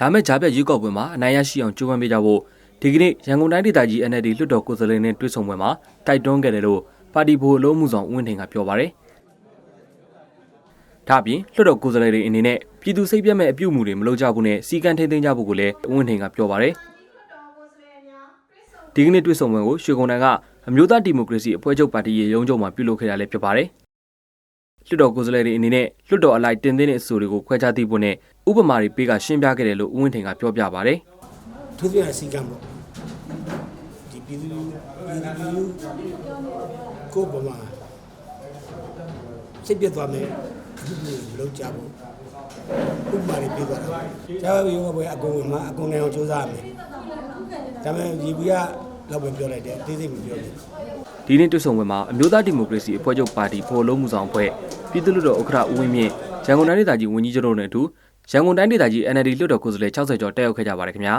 လာမယ့်ဂျားပြတ်ရွေးကောက်ပွဲမှာအနိုင်ရရှိအောင်ကြိုးပမ်းပေးကြဖို့ဒီကနေ့ရန်ကုန်တိုင်းဒေသကြီး NLD လွှတ်တော်ကိုယ်စားလှယ်နဲ့တွေ့ဆုံပွဲမှာတိုက်တွန်းခဲ့တယ်လို့ပါတီဘိုအလုံးမှုဆောင်ဦးဝင်းထင်ကပြောပါတယ်။ဒါ့အပြင်လွှတ်တော်ကိုယ်စားလှယ်တွေအနေနဲ့ပြည်သူစိတ်ပြတ်မဲ့အပြုအမူတွေမလုပ်ကြဘူးနဲ့စီကံထိန်သိမ်းကြဖို့ကိုလည်းဦးဝင်းထင်ကပြောပါတယ်။ဒီကနေ့တွေ့ဆုံပွဲကိုရွှေကုန်းတန်းကအမျိုးသားဒီမိုကရေစီအဖွဲ့ချုပ်ပါတီရဲ့ရုံးချုပ်မှာပြုလုပ်ခဲ့တာလည်းဖြစ်ပါတယ်။ လွှတ်တော်ကိုယ်စားလှယ်တွေအနေနဲ့လွှတ်တော်အလိုက်တင်သွင်းတဲ့အဆိုတွေကိုခွဲခြားသိဖို့နဲ့ဥပမာတွေပေးကရှင်းပြခဲ့တယ်လို့ဦးဝင်းထင်ကပြောပြပါတယ်။သူပြရစီကံပေါ့ဒီပြည်သူပြည်သူကိုယ်ပေါ်မှာစိတ်ပြတ်သွားမယ်ဒီလိုမလုပ်ကြဘူးဥပမာတွေပြသွားတာကျားရုံးဘွယ်အကုန်မှာအကုန်နိုင်အောင်စူးစမ်းရမယ်ဒါပေမဲ့ဒီဘီကလောက်ပဲပြောလိုက်တယ်အသေးစိတ်မပြောဘူး ဒီနေ့တွေ့ဆုံပွဲမှာအမျိုးသားဒီမိုကရေစီအဖွဲ့ချုပ်ပါတီဖော်လုံးမှုဆောင်အဖွဲ့ပြည်သူ့လွှတ်တော်ဥက္ကဋ္ဌဦးဝင်းမြင့်ရန်ကုန်တိုင်းဒေသကြီးဝန်ကြီးချုပ်တို့နဲ့အတူရန်ကုန်တိုင်းဒေသကြီး NLD လွှတ်တော်ကိုယ်စားလှယ်60ကျော်တက်ရောက်ခဲ့ကြပါတယ်ခင်ဗျာ